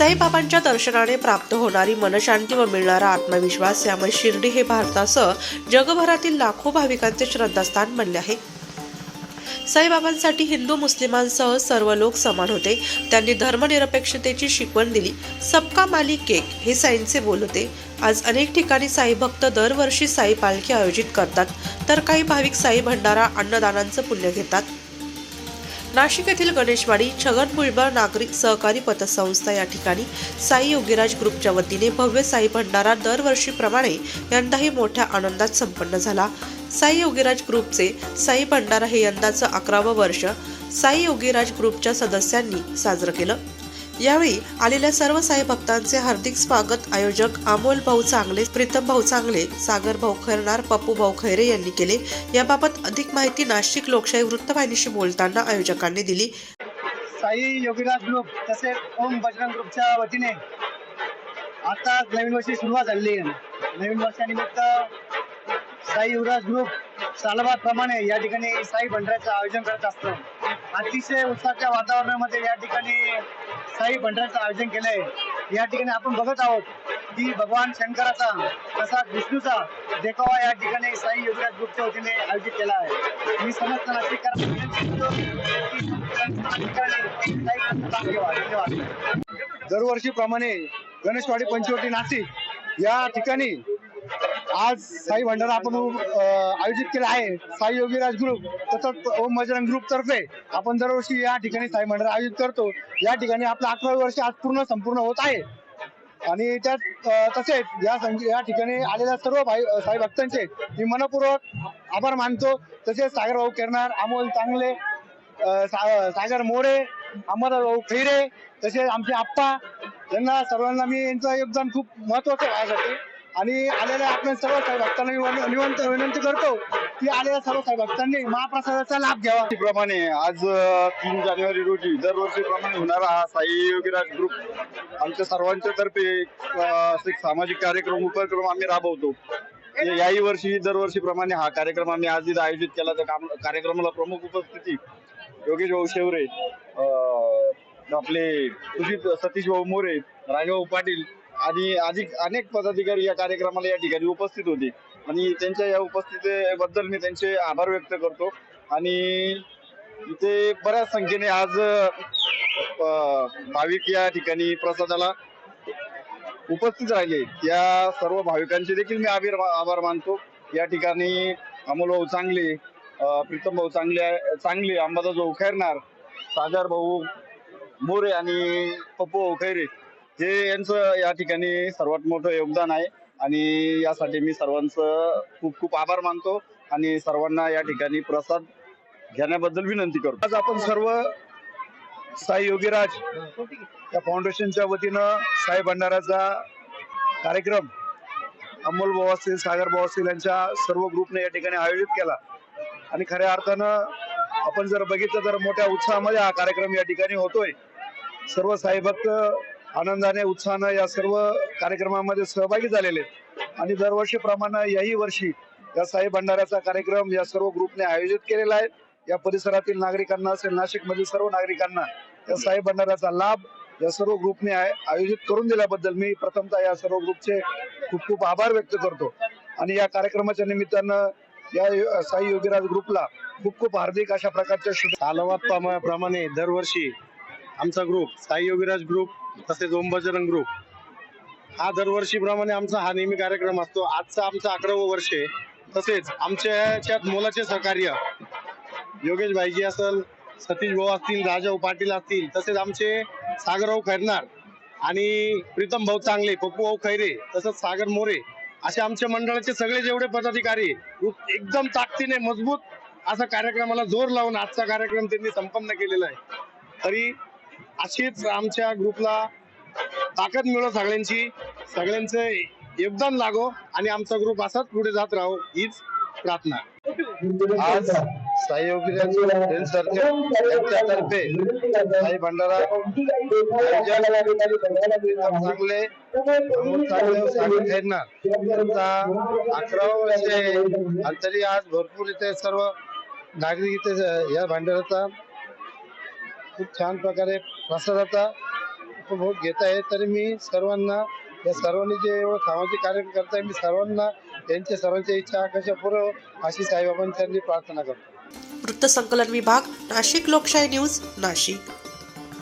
साईबाबांच्या दर्शनाने प्राप्त होणारी मनशांती व मिळणारा आत्मविश्वास यामुळे शिर्डी हे भारतासह जगभरातील लाखो भाविकांचे श्रद्धास्थान बनले आहे. साईबाबांसाठी हिंदू मुस्लिमांसह सर्व लोक समान होते. त्यांनी धर्मनिरपेक्षतेची शिकवण दिली. सबका मालिक केक हे साईंचे बोल होते. आज अनेक ठिकाणी साई भक्त दरवर्षी साई पालखी आयोजित करतात. तर काही भाविक साई भंडारा अन्नदानांचं पुण्य घेतात. नाशिक येथील गणेशवाडी छगन भुईबळ नागरिक सहकारी पतसंस्था या ठिकाणी साई योगीराज ग्रुपच्या वतीने भव्य साई भंडारा दरवर्षीप्रमाणे यंदाही मोठ्या आनंदात संपन्न झाला. साई योगीराज ग्रुपचे साई भंडारा हे यंदाचं अकरावं वर्ष साई योगीराज ग्रुपच्या सदस्यांनी साजरं केलं. यावेळी आलेल्या सर्व साई भक्तांचे हार्दिक स्वागत. आयोजक अमोल भाऊ चांगले प्रीतम भाऊ चांगले सागर भाऊ खैरनार पप्पू भाऊ खैरे यांनी केले. याबाबत अधिक माहिती नाशिक लोकशाही वृत्तवाहिनीशी बोलताना आयोजकांनी दिली. साई योगीराज ग्रुप तसेच ओम बजरंग ग्रुपच्या वतीने आता नवीन वर्षी सुरुवात झालेली आहे. नवीन वर्षानिमित्त साई युवराज ग्रुप सालबादप्रमाणे या ठिकाणी साई भंडाऱ्याचं आयोजन करत असतो. अतिशय उत्साहाच्या वातावरणामध्ये या ठिकाणी साई भंडाऱ्याचं आयोजन केलंय. या ठिकाणी आपण बघत आहोत की भगवान शंकराचा तसाच विष्णूचा देखावा या ठिकाणी साई योगराज ग्रुपच्या वतीने आयोजित केला आहे. मी समस्त नाशिककरांना दरवर्षीप्रमाणे गणेशवाडी पंचवटी नाशिक या ठिकाणी आज साई भंडारा आपण आयोजित केला आहे. साई योगीराज ग्रुप तसंच ओम बजरंग ग्रुप तर्फे आपण दरवर्षी या ठिकाणी साई भंडारा आयोजित करतो. या ठिकाणी आपलं अकरावे वर्ष आज पूर्ण संपूर्ण होत आहे. आणि त्यात तसेच या या ठिकाणी आलेल्या सर्व भाई साई भक्तांचे मी मनपूर्वक आभार मानतो. तसेच सागर भाऊ किरणार अमोल चांगले सा- सागर मोरे भाऊ खैरे तसेच आमचे आप्पा यांना सर्वांना मी यांचं योगदान खूप महत्वाचं आहे. आणि आलेल्या आपल्या सर्व साई भक्तांना निवंत विनंती करतो की आलेल्या सर्व साई भक्तांनी महाप्रसादाचा लाभ घ्यावा. प्रमाणे आज तीन जानेवारी रोजी दरवर्षीप्रमाणे होणारा हा साई योगीराज ग्रुप आमच्या सर्वांच्या तर्फे सामाजिक कार्यक्रम उपक्रम आम्ही राबवतो. याही वर्षी दरवर्षीप्रमाणे हा कार्यक्रम आम्ही आज इथं आयोजित केला. त्या कार्यक्रमाला प्रमुख उपस्थिती योगेश भाऊ शेवरे अ, आपले सुजित सतीश भाऊ मोरे राजभाऊ पाटील आणि अधिक अनेक पदाधिकारी या कार्यक्रमाला या ठिकाणी उपस्थित होते. आणि त्यांच्या या उपस्थितीबद्दल मी त्यांचे आभार व्यक्त करतो. आणि इथे बऱ्याच संख्येने आज भाविक या ठिकाणी प्रसादाला उपस्थित राहिले. या सर्व भाविकांचे देखील मी आभार आभार मानतो. या ठिकाणी अमोल भाऊ चांगले प्रीतम भाऊ चांगले चांगले अंबादास भाऊ खैरनार सागर भाऊ मोरे आणि पप्पू भाऊ खैरे हे यांचं या ठिकाणी सर्वात मोठं योगदान आहे आणि यासाठी मी सर्वांचं खूप खूप आभार मानतो आणि सर्वांना या ठिकाणी प्रसाद घेण्याबद्दल विनंती करतो. आज आपण सर्व साई योगीराज या फाउंडेशनच्या वतीनं साई भंडाराचा कार्यक्रम अमोल भाऊ असतील सागर भाऊ असतील यांच्या सर्व ग्रुपने या ठिकाणी आयोजित केला. आणि खऱ्या अर्थानं आपण जर बघितलं तर मोठ्या उत्साहामध्ये हा कार्यक्रम या ठिकाणी होतोय. सर्व साई भक्त आनंदाने उत्साहानं या सर्व कार्यक्रमामध्ये सहभागी झालेले आहेत. आणि दरवर्षीप्रमाणे याही वर्षी या साई भंडाऱ्याचा कार्यक्रम या सर्व ग्रुपने आयोजित केलेला आहे. या परिसरातील नागरिकांना असेल नाशिक मधील सर्व नागरिकांना या साई भंडाऱ्याचा लाभ या सर्व ग्रुपने आयोजित करून दिल्याबद्दल मी प्रथमतः या सर्व ग्रुपचे खूप खूप आभार व्यक्त करतो. आणि या कार्यक्रमाच्या निमित्तानं या साई योगीराज ग्रुपला खूप खूप हार्दिक अशा प्रकारच्या शुभ प्रमाणे दरवर्षी आमचा ग्रुप साई योगीराज ग्रुप तसेच ओम बजरंग ग्रुप. हा दरवर्षीप्रमाणे आमचा हा नेहमी कार्यक्रम असतो. आजचा आमचा अकरावं वर्ष आहे. तसेच आमच्याच्यात मोलाचे सहकार्य. योगेश भाईजी असेल सतीश भाऊ असतील राजाभाऊ पाटील असतील तसेच आमचे सागरभाऊ खैरनार आणि प्रीतम भाऊ चांगले पप्पू भाऊ खैरे तसंच सागर मोरे असे आमच्या मंडळाचे सगळे जेवढे पदाधिकारी एकदम ताकदीने मजबूत असा कार्यक्रमाला जोर लावून आजचा कार्यक्रम त्यांनी संपन्न केलेला आहे. तरी अशीच आमच्या ग्रुपला ताकद मिळो सगळ्यांची. सगळ्यांचं योगदान लागो आणि आमचा ग्रुप असाच पुढे जात राहो हीच प्रार्थना. आज साई यांच्यातर्फे साई भंडारा चांगले खेळणार अकरा वर्षे तरी आज भरपूर इथे सर्व नागरिक इथे या भांडाराचा खूप छान प्रकारे प्रसादाचा उपभोग घेत आहे तरी मी सर्वांना या सर्वांनी जे एवढं कामाचे कार्य करताय मी सर्वांना त्यांच्या सर्वांच्या इच्छा आकांक्षा पुरव अशी साईबाबांच्या प्रार्थना करतो. वृत्तसंकलन विभाग नाशिक लोकशाही न्यूज नाशिक.